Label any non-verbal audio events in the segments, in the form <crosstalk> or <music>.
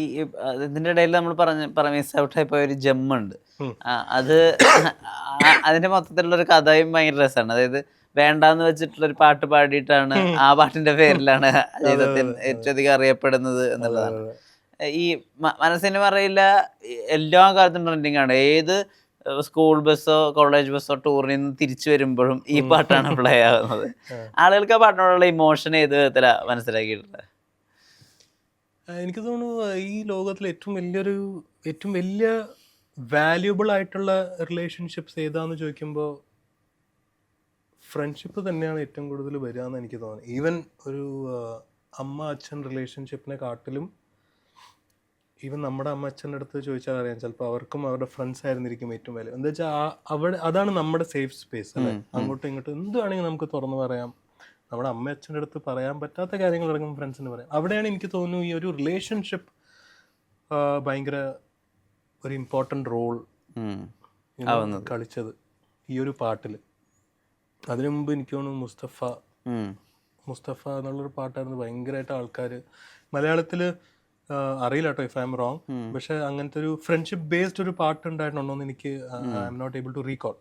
ഈ ഇതിന്റെ ഇടയിൽ നമ്മൾ പറഞ്ഞ പറഞ്ഞ ഔട്ടായി പോയ ഒരു ജമ്മുണ്ട്. അത് അതിന്റെ മൊത്തത്തിലുള്ള ഒരു കഥയും ഭയങ്കര രസമാണ്. അതായത് വേണ്ടാന്ന് വെച്ചിട്ടുള്ള ഒരു പാട്ട് പാടിയിട്ടാണ് ആ പാട്ടിന്റെ പേരിലാണ് ജീവിതത്തിൽ ഏറ്റവും അധികം അറിയപ്പെടുന്നത് എന്നുള്ളതാണ്. ഈ മനസ്സിന് പറയില്ല എല്ലാ കാലത്തും ട്രെൻഡിങ് ആണ്. ഏത് സ്കൂൾ ബസ്സോ കോളേജ് ബസ്സോ ടൂറിൽ നിന്ന് തിരിച്ചു വരുമ്പോഴും ഈ പാട്ടാണ് പ്ലേ ആവുന്നത്. <laughs> ആളുകൾക്ക് ആ പാട്ടിനോടുള്ള ഇമോഷൻ ഏത് വിധത്തിലാണ് മനസ്സിലാക്കിയിട്ടുള്ളത്? എനിക്ക് തോന്നുന്നു ഈ ലോകത്തിലെ ഏറ്റവും വലിയൊരു ഏറ്റവും വലിയ വാല്യുബിൾ ആയിട്ടുള്ള റിലേഷൻഷിപ്സ് ഏതാന്ന് ചോദിക്കുമ്പോൾ ഫ്രണ്ട്ഷിപ്പ് തന്നെയാണ് ഏറ്റവും കൂടുതൽ വരിക എന്ന് എനിക്ക് തോന്നുന്നത്. ഈവൻ ഒരു അമ്മ അച്ഛൻ റിലേഷൻഷിപ്പിനെ കാട്ടിലും ഈവൻ നമ്മുടെ അമ്മ അച്ഛന്റെ അടുത്ത് ചോദിച്ചാൽ അറിയാം ചിലപ്പോൾ അവർക്കും അവരുടെ ഫ്രണ്ട്സ് ആയിരുന്നിരിക്കും ഏറ്റവും വലിയ. എന്താ വെച്ചാൽ അവിടെ അതാണ് നമ്മുടെ സേഫ് സ്പേസ് അല്ലേ? അങ്ങോട്ടും ഇങ്ങോട്ടും എന്ത് വേണമെങ്കിലും നമുക്ക് തുറന്നു പറയാം. നമ്മുടെ അമ്മ അച്ഛന്റെ അടുത്ത് പറയാൻ പറ്റാത്ത കാര്യങ്ങൾ ഇറങ്ങും ഫ്രണ്ട്സിന് പറയാം. അവിടെയാണ് എനിക്ക് തോന്നുന്നു ഈ ഒരു റിലേഷൻഷിപ്പ് ഭയങ്കര ഒരു ഇമ്പോർട്ടന്റ് റോൾ. കളിച്ചത് ഈ ഒരു പാട്ടിൽ അതിനു മുമ്പ് എനിക്ക് തോന്നുന്നു മുസ്തഫ. മുസ്തഫ എന്നുള്ളൊരു പാട്ടായിരുന്നു. ഭയങ്കരമായിട്ട് ആൾക്കാർ മലയാളത്തിൽ അറിയില്ല കേട്ടോ ഇഫ് ഐ എം റോങ് പക്ഷെ അങ്ങനത്തെ ഒരു ഫ്രണ്ട്ഷിപ്പ് ബേസ്ഡ് ഒരു പാട്ട് ഉണ്ടായിട്ടുണ്ടോ എന്ന് എനിക്ക് I am not able to recall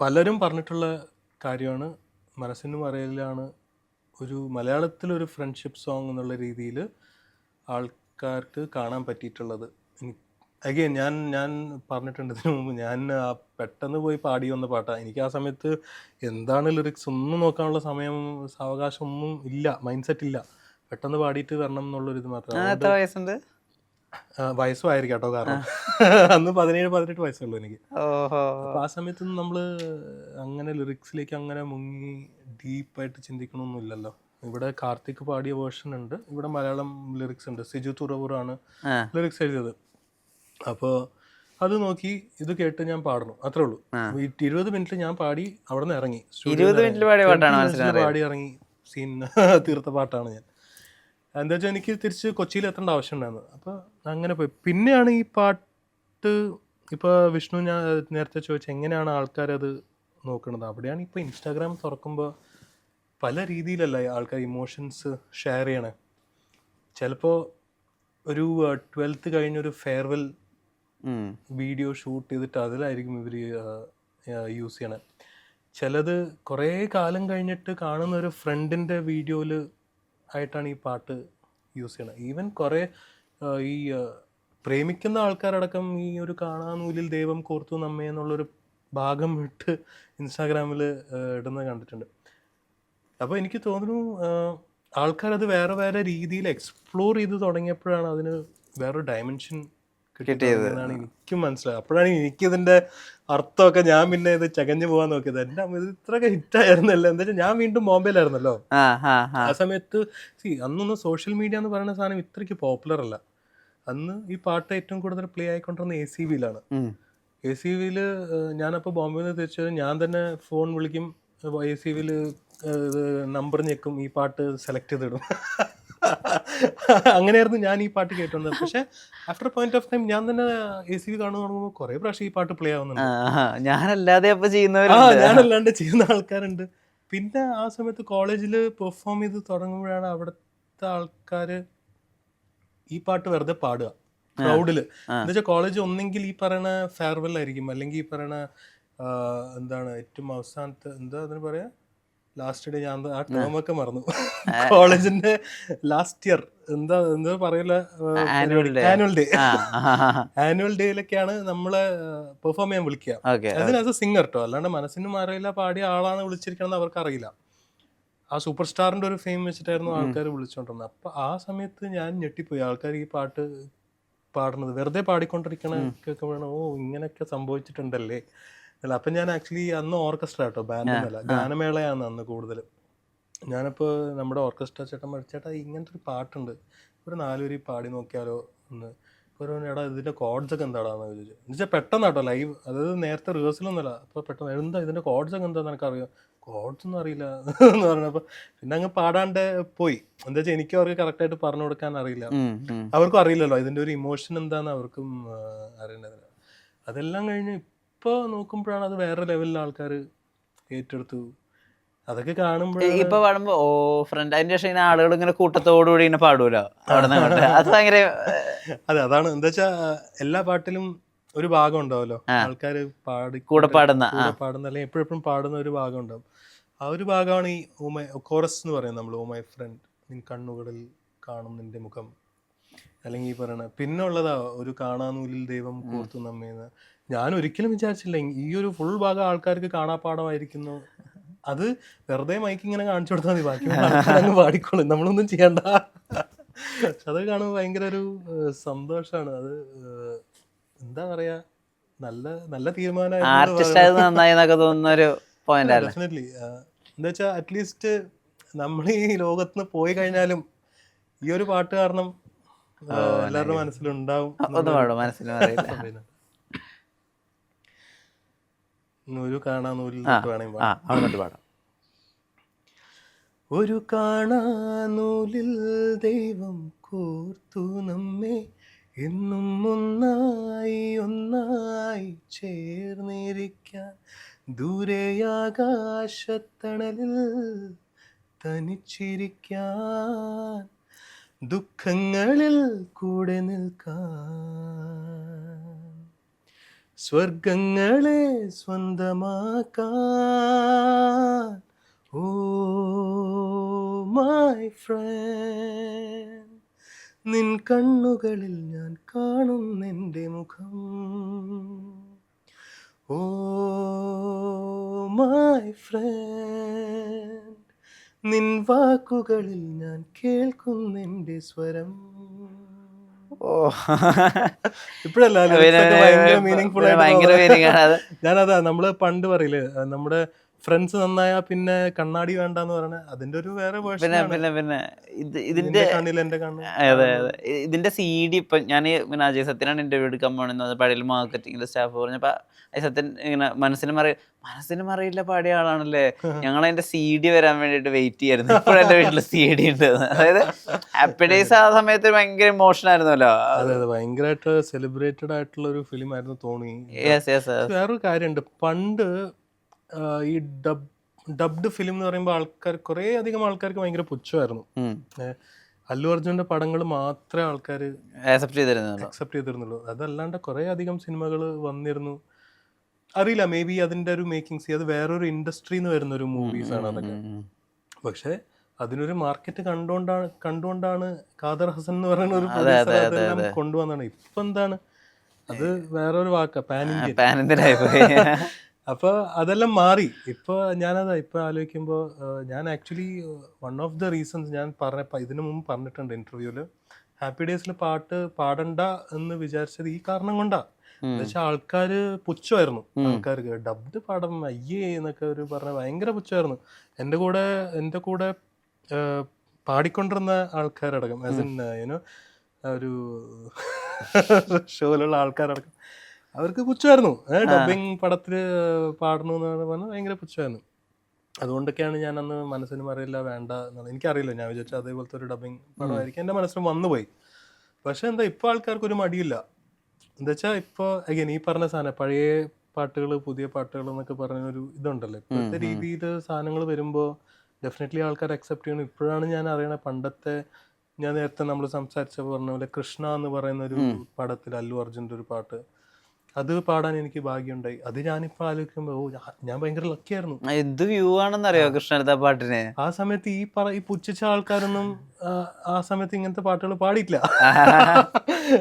പലരും പറഞ്ഞിട്ടുള്ള കാര്യമാണ് മനസ്സിനും മറയിലാണ് ഒരു മലയാളത്തിലൊരു ഫ്രണ്ട്ഷിപ്പ് സോങ് എന്നുള്ള രീതിയിൽ ആൾക്കാർക്ക് കാണാൻ പറ്റിയിട്ടുള്ളത്. അഗെയിൻ ഞാൻ ഞാൻ പറഞ്ഞിട്ടുണ്ട് ഇതിനു മുമ്പ് ഞാൻ ആ പെട്ടെന്ന് പോയി പാടി വന്ന പാട്ടാണ് എനിക്ക് ആ സമയത്ത് എന്താണ് ലിറിക്സ് ഒന്നും നോക്കാനുള്ള സമയം സാവകാശം ഒന്നും ഇല്ല മൈൻഡ് സെറ്റ് ഇല്ല. പെട്ടെന്ന് പാടിയിട്ട് വരണം എന്നുള്ളൊരു ഇത് ആ, മാത്രമാണ് എത്ര വയസ്സുണ്ട് ആ, വയസ്സും ആയിരിക്കും കേട്ടോ കാരണം അന്ന് പതിനേഴ് പതിനെട്ട് വയസ്സുള്ളൂ എനിക്ക്. ആ സമയത്തൊന്നും നമ്മൾ അങ്ങനെ ലിറിക്സിലേക്ക് അങ്ങനെ മുങ്ങി ഡീപ്പായിട്ട് ചിന്തിക്കണമൊന്നുമില്ലല്ലോ ഇവിടെ കാർത്തിക് പാടിയ വേർഷൻ ഉണ്ട്. ഇവിടെ മലയാളം ലിറിക്സ് ഉണ്ട്. സിജു തുറവൂറാണ്. ലിറിക്സ് എഴുതിയത്. അപ്പോൾ അത് നോക്കി ഇത് കേട്ട് ഞാൻ പാടണം. അത്രേ ഉള്ളൂ. ഇരുപത് മിനിറ്റ് ഞാൻ പാടി അവിടെ നിന്ന് ഇറങ്ങി പാടി ഇറങ്ങി. സീൻ <laughs> തീർത്ത പാട്ടാണ് ഞാൻ. എന്താ വെച്ചാൽ എനിക്ക് തിരിച്ച് കൊച്ചിയിൽ എത്തേണ്ട ആവശ്യമുണ്ടായിരുന്നു അപ്പോൾ അങ്ങനെ പോയി. പിന്നെയാണ് ഈ പാട്ട് ഇപ്പോൾ വിഷ്ണു ഞാൻ നേരത്തെ ചോദിച്ച എങ്ങനെയാണ് ആൾക്കാരത് നോക്കുന്നത് അവിടെയാണ് ഇപ്പോൾ ഇൻസ്റ്റാഗ്രാം തുറക്കുമ്പോൾ പല രീതിയിലല്ല ആൾക്കാർ ഇമോഷൻസ് ഷെയർ ചെയ്യണേ. ചിലപ്പോൾ ഒരു ട്വൽത്ത് കഴിഞ്ഞൊരു ഫെയർവെൽ. വീഡിയോ ഷൂട്ട് ചെയ്തിട്ട് അതിലായിരിക്കും ഇവർ യൂസ് ചെയ്യണേ. ചിലത് കുറേ കാലം കഴിഞ്ഞിട്ട് കാണുന്ന ഒരു ഫ്രണ്ടിന്റെ വീഡിയോയിൽ ആയിട്ടാണ് ഈ പാട്ട് യൂസ് ചെയ്യണത്. ഈവൻ കുറേ ഈ പ്രേമിക്കുന്ന ആൾക്കാരടക്കം ഈ ഒരു കാണാനൂലിൽ ദൈവം കോർത്തു നമ്മെ എന്നുള്ളൊരു ഭാഗം ഇട്ട് ഇൻസ്റ്റാഗ്രാമിൽ ഇടുന്നത് കണ്ടിട്ടുണ്ട്. അപ്പോൾ എനിക്ക് തോന്നുന്നു ആൾക്കാരത് വേറെ വേറെ രീതിയിൽ എക്സ്പ്ലോർ ചെയ്ത് തുടങ്ങിയപ്പോഴാണ് അതിന് വേറൊരു ഡയമെൻഷൻ കിട്ടിയതെന്നാണ് എനിക്കും മനസ്സിലായത്. അപ്പോഴാണ് എനിക്കിതിന്റെ അർത്ഥമൊക്കെ ഞാൻ പിന്നെ ഇത് ചകഞ്ഞു പോകാൻ നോക്കിയത്. എന്റെ അമ്മ ഇത് ഇത്രയൊക്കെ ഹിറ്റായിരുന്നല്ലോ എന്താ വെച്ചാൽ ഞാൻ വീണ്ടും ബോംബെയിലായിരുന്നല്ലോ ആ സമയത്ത് സി അന്നൊന്നും സോഷ്യൽ മീഡിയ എന്ന് പറയുന്ന സാധനം ഇത്രയ്ക്ക് പോപ്പുലർ അല്ല. അന്ന് ഈ പാട്ട് ഏറ്റവും കൂടുതൽ പ്ലേ ആയിക്കൊണ്ടിരുന്ന എ സി ബിയിലാണ്. എ സി വിയിൽ ഞാനപ്പോൾ ബോംബെയിൽ നിന്ന് തിരിച്ചു ഞാൻ തന്നെ ഫോൺ വിളിക്കും. എ സി വിയിൽ നമ്പർ ഞെക്കും. ഈ പാട്ട് സെലക്ട് ചെയ്തിടും. <laughs> അങ്ങനെയായിരുന്നു ഞാൻ ഈ പാട്ട് കേട്ടുന്നത് പക്ഷേ ആഫ്റ്റർ പോയിന്റ് ഓഫ് ടൈം ഞാൻ തന്നെ എ സി വി കാണുന്ന തുടങ്ങുമ്പോൾ കുറേ പ്രാവശ്യം ഈ പാട്ട് പ്ലേ ആവുന്നുണ്ട്. ഞാനല്ലാതെ അപ്പൊ ചെയ്യുന്നവരുണ്ട്. ഞാനല്ലാണ്ട് ചെയ്യുന്ന ആൾക്കാരുണ്ട്. പിന്നെ ആ സമയത്ത് കോളേജിൽ പെർഫോം ചെയ്ത് തുടങ്ങുമ്പോഴാണ് അവിടുത്തെ ആൾക്കാർ ഈ പാട്ട് വെറുതെ പാടുക. ക്രൗഡിൽ എന്നുവെച്ചാൽ കോളേജ് ഒന്നെങ്കിൽ ഈ പറയണ ഫെയർവെൽ ആയിരിക്കും. അല്ലെങ്കിൽ ഈ പറയണ എന്താണ് ഏറ്റവും അവസാനത്തെ എന്താ അതിന് പറയാ? ലാസ്റ്റ് ഡേ ഞാൻ ആ ടേം ഒക്കെ മറന്നു. കോളേജിന്റെ ലാസ്റ്റ് ഇയർ എന്താ എന്താ പറയില്ല ആനുവൽ ഡേ ആനുവൽ ഡേയിലൊക്കെയാണ് നമ്മളെ പെർഫോം ചെയ്യാൻ വിളിക്കുക. ഓക്കെ അതിന് ആസ് എ സിംഗർ കേട്ടോ അല്ലാണ്ട് മനസ്സിനും അറിയില്ല പാടിയ ആളാണ് വിളിച്ചിരിക്കണം അവർക്ക് അറിയില്ല ആ സൂപ്പർ സ്റ്റാറിന്റെ ഒരു ഫെയിം വെച്ചിട്ടായിരുന്നു ആൾക്കാർ വിളിച്ചോണ്ടിരുന്നത്. അപ്പൊ ആ സമയത്ത് ഞാൻ ഞെട്ടിപ്പോയി. ആൾക്കാർ ഈ പാട്ട് പാടുന്നത്. വെറുതെ പാടിക്കൊണ്ടിരിക്കണ കേൾക്കുമ്പോഴാണ് ഓ ഇങ്ങനെയൊക്കെ സംഭവിച്ചിട്ടുണ്ടല്ലേ? അല്ല അപ്പൊ ഞാൻ ആക്ച്വലി അന്ന് ഓർക്കസ്ട്ര കേട്ടോ ബാൻഡല്ല ഗാനമേളയാണ് അന്ന് കൂടുതൽ. ഞാനിപ്പോൾ നമ്മുടെ ഓർക്കസ്ട്ര ചേട്ടൻ ചേട്ടാ ഇങ്ങനത്തെ ഒരു പാട്ടുണ്ട്. ഒരു നാലുപേരി പാടി നോക്കിയാലോ എന്ന്. ഒരു എടാ ഇതിന്റെ കോഡ്സ് ഒക്കെ എന്താടാന്ന് ചോദിച്ചു. എന്നുവെച്ചാൽ പെട്ടെന്ന് കേട്ടോ ലൈവ് അതായത് നേരത്തെ റിഹേഴ്സലൊന്നുമല്ല അപ്പോൾ പെട്ടെന്ന് എന്താ ഇതിന്റെ കോഡ്സ് ഒക്കെ എന്താന്ന് എനിക്കറിയാം കോഡ്സ് ഒന്നും അറിയില്ല. എന്ന് പറഞ്ഞപ്പോൾ പിന്നെ അങ്ങ് പാടാണ്ട് പോയി. എന്താ വെച്ചാൽ എനിക്കും അവർക്ക് കറക്റ്റായിട്ട് പറഞ്ഞു കൊടുക്കാൻ അറിയില്ല. അവർക്കും അറിയില്ലല്ലോ ഇതിന്റെ ഒരു ഇമോഷൻ എന്താണെന്ന് അവർക്കും അറിയേണ്ടതില്ല. അതെല്ലാം കഴിഞ്ഞ് ഇപ്പോൾ നോക്കുമ്പോഴാണ് അത് വേറെ ലെവലിൽ ആൾക്കാർ ഏറ്റെടുത്തു. അതൊക്കെ കാണുമ്പോൾ ഇപ്പൊ പാടുമ്പോ ഓ ഫ്രണ്ട് അതിന്റെ ശേഷം ഇങ്ങനെ ആളുകൾ ഇങ്ങനെ കൂട്ടത്തോടുകൂടി ഇങ്ങനെ പാടൂലോ. അവിടെ നിന്ന് അത് ഭയങ്കര അതെ അതാണ്. എന്താ വെച്ചാ എല്ലാ പാട്ടിലും ഒരു ഭാഗം ഉണ്ടാവല്ലോ. ആൾക്കാർ പാടി കൂടെ പാടുന്ന പാടുന്ന അല്ലെങ്കിൽ എപ്പോഴെപ്പോഴും പാടുന്ന ഒരു ഭാഗം ഉണ്ടാവും. ആ ഒരു ഭാഗമാണ് ഈ ഓ മൈ കോറസ് എന്ന് പറയുന്നത് നമ്മൾ ഓ മൈ ഫ്രണ്ട് നിൻ കണ്ണുകളിൽ കാണും നിന്റെ മുഖം. അല്ലെങ്കിൽ ഈ പറയണ പിന്നെ ഉള്ളതാ ഒരു കാണാനൂലിൽ ദൈവം കോർത്തു നമ്മേന്ന്. ഞാൻ ഒരിക്കലും വിചാരിച്ചില്ല ഈ ഒരു ഫുൾ ഭാഗം ആൾക്കാർക്ക് കാണാപ്പാടമായിരിക്കുന്നു അത് വെറുതെ മൈക്ക് ഇങ്ങനെ കാണിച്ചു കൊടുത്താൽ മതി ബാക്കി <laughs> അങ്ങ് പാടിക്കോളും നമ്മളൊന്നും ചെയ്യണ്ട. പക്ഷെ അത് കാണുമ്പോൾ ഭയങ്കര ഒരു സന്തോഷമാണ് അത് എന്താ പറയാ നല്ല നല്ല തീരുമാനമായിരുന്നു എന്താ വെച്ചാൽ അറ്റ്ലീസ്റ്റ് നമ്മൾ ഈ ലോകത്ത് നിന്ന് പോയി കഴിഞ്ഞാലും ഈ ഒരു പാട്ട് കാരണം എല്ലാവരുടെ മനസ്സിലുണ്ടാവും ഒന്ന് പാടും മനസ്സിലും അറിയില്ല. ഒരു കാണാൻ നൂലിൽ നിന്ന് പാടാം. ഒരു കാണാനൂലിൽ ദൈവം കോർത്തു നമ്മെ. എന്നും ഒന്നായി ഒന്നായി ചേർന്നിരിക്കാൻ ദൂരെയാകാശത്തണലിൽ തനിച്ചിരിക്കാൻ. ദുഃഖങ്ങളിൽ കൂടെ നിൽക്കാൻ. സ്വർഗങ്ങളെ സ്വന്തമാക്കാൻ. ഓ മൈ ഫ്രണ്ട് നിൻ കണ്ണുകളിൽ ഞാൻ കാണും നിന്റെ മുഖം. ഓ മൈ ഫ്രണ്ട് നിൻ വാക്കുകളിൽ ഞാൻ കേൾക്കുന്നെന്റെ സ്വരം. ഓ. ഇപ്പോഴല്ല ഞാനതാ നമ്മൾ പണ്ട് പറയില്ലേ നമ്മുടെ ഫ്രണ്ട്സ് നന്നായാ പിന്നെ കണ്ണാടി വേണ്ടെന്ന് പറഞ്ഞ അതിന്റെ ഒരു വേറെ പിന്നെ പിന്നെ പിന്നെ. ഇത് ഇതിന്റെ അതെ അതെ. ഇതിന്റെ സി ഡി ഇപ്പൊ ഞാൻ പിന്നെ അജയ് സത്യനാണ് ഇന്റർവ്യൂ എടുക്കാൻ പോണെന്ന് പഴയ മാർക്കറ്റിംഗിലെ സ്റ്റാഫ് പറഞ്ഞപ്പോ അജയ് സത്യൻ ഇങ്ങനെ മനസ്സിന് മറിയ മനസ്സിന് മറിയില്ല പാടിയ ആളാണല്ലേ. <laughs> ഞങ്ങൾ അതിന്റെ സി ഡി വരാൻ വേണ്ടിട്ട് വെയിറ്റ് ചെയ്യായിരുന്നു. ഇപ്പോഴും എന്റെ വീട്ടിൽ സി ഡി ഉണ്ട്. അതായത് ഹാപ്പി ഡേയ്സ് ആ സമയത്ത് ഭയങ്കര ഇമോഷൻ ആയിരുന്നല്ലോ. അതെ അതെ. ഭയങ്കരമായിട്ട് സെലിബ്രേറ്റഡ് ആയിട്ടുള്ള ഒരു ഫിലിം ആയിരുന്നു തോന്നി വേറൊരു കാര്യമുണ്ട് പണ്ട് ഈ ഡബ് ഡബ്ഡ് ഫിലിം എന്ന് പറയുമ്പോൾ ആൾക്കാർ കുറേ അധികം ആൾക്കാർക്ക് ഭയങ്കര പുച്ഛമായിരുന്നു. അല്ലു അർജുന്റെ പടങ്ങൾ മാത്രമേ ആൾക്കാർ ആക്സെപ്റ്റ് ചെയ്തിരുന്നല്ലോ അക്സെപ്റ്റ് ചെയ്തിരുന്നുള്ളൂ. അതല്ലാണ്ട് കുറേ അധികം സിനിമകൾ വന്നിരുന്നു. അറിയില്ല മേ ബി അതിന്റെ ഒരു മേക്കിംഗ് സീ അത് വേറൊരു ഇൻഡസ്ട്രിന്ന് വരുന്ന ഒരു മൂവീസ് ആണ് അതൊക്കെ പക്ഷെ അതിനൊരു മാർക്കറ്റ് കണ്ടുകൊണ്ടാണ് കണ്ടുകൊണ്ടാണ് ഖാദർ ഹസൻ എന്ന് പറയുന്ന ഒരു producer അതെല്ലാം കൊണ്ടുവന്നാണ്. ഇപ്പൊ എന്താണ്? അത് വേറൊരു വാക്ക പാൻ ഇന്ത്യൻ അപ്പൊ അതെല്ലാം മാറി. ഇപ്പൊ ഞാനതാ ഇപ്പൊ ആലോചിക്കുമ്പോൾ ഞാൻ actually one of the reasons ഞാൻ പറഞ്ഞ ഇതിനു മുമ്പ് പറഞ്ഞിട്ടുണ്ട് ഇന്റർവ്യൂൽ ഹാപ്പി ഡേയ്സിൽ പാട്ട് പാടണ്ട എന്ന് വിചാരിച്ചത് ഈ കാരണം കൊണ്ടാ. എന്നുവെച്ചാൽ ആൾക്കാര് പുച്ഛമായിരുന്നു. ആൾക്കാർക്ക് ഡബ്ഡ് പാടം അയ്യേ എന്നൊക്കെ ഒരു പറഞ്ഞ ഭയങ്കര പുച്ഛമായിരുന്നു. എന്റെ കൂടെ എന്റെ കൂടെ പാടിക്കൊണ്ടിരുന്ന ആൾക്കാരടക്കം ആസ് ഇൻ യുനോ ഒരു <laughs> ഷോയിലുള്ള ആൾക്കാരടക്കം. അവർക്ക് പുച്ഛമായിരുന്നു. ഡബിങ് പടത്തിൽ പാടണു എന്നാണ് പറഞ്ഞാൽ ഭയങ്കര പുച്ഛമായിരുന്നു. അതുകൊണ്ടൊക്കെയാണ് ഞാൻ അന്ന് മനസ്സിനും അറിയില്ല വേണ്ട എന്നുള്ളത് എനിക്കറിയില്ല ഞാൻ വിചാരിച്ചു അതേപോലത്തെ ഒരു ഡബിങ് പടമായിരിക്കും. എന്റെ മനസ്സിൽ വന്നുപോയി. പക്ഷെ എന്താ ഇപ്പൊ ആൾക്കാർക്ക് ഒരു മടിയില്ല. എന്താ വെച്ചാൽ ഇപ്പൊ അഗൈൻ ഈ പറഞ്ഞ സാധനം പഴയ പാട്ടുകൾ പുതിയ പാട്ടുകൾ എന്നൊക്കെ പറഞ്ഞ ഒരു ഇതുണ്ടല്ലോ. ഇപ്പോഴത്തെ രീതിയിൽ സാധനങ്ങൾ വരുമ്പോൾ ഡെഫിനറ്റ്ലി ആൾക്കാർ അക്സെപ്റ്റ് ചെയ്യണം. ഇപ്പോഴാണ് ഞാൻ അറിയണത് പണ്ടത്തെ ഞാൻ നേരത്തെ നമ്മൾ സംസാരിച്ചപ്പോൾ പറഞ്ഞ പോലെ കൃഷ്ണ എന്ന് പറയുന്ന ഒരു പടത്തിൽ അല്ലു അർജുന്റെ ഒരു പാട്ട്. അത് പാടാൻ എനിക്ക് ഭാഗ്യമുണ്ടായി. അത് ഞാനിപ്പോ ആലോചിക്കുമ്പോ ഓ ഞാൻ- ഭയങ്കര ലക്കിയായിരുന്നു എന്ത് വ്യൂ ആണെന്ന് ആണെന്നറിയോ കൃഷ്ണടുത്ത പാട്ടിനെ? ആ സമയത്ത് ഈ പറ ഈ പുച്ഛിച്ച ആൾക്കാരൊന്നും ആ സമയത്ത് ഇങ്ങനത്തെ പാട്ടുകൾ പാടിയിട്ടില്ല. <laughs>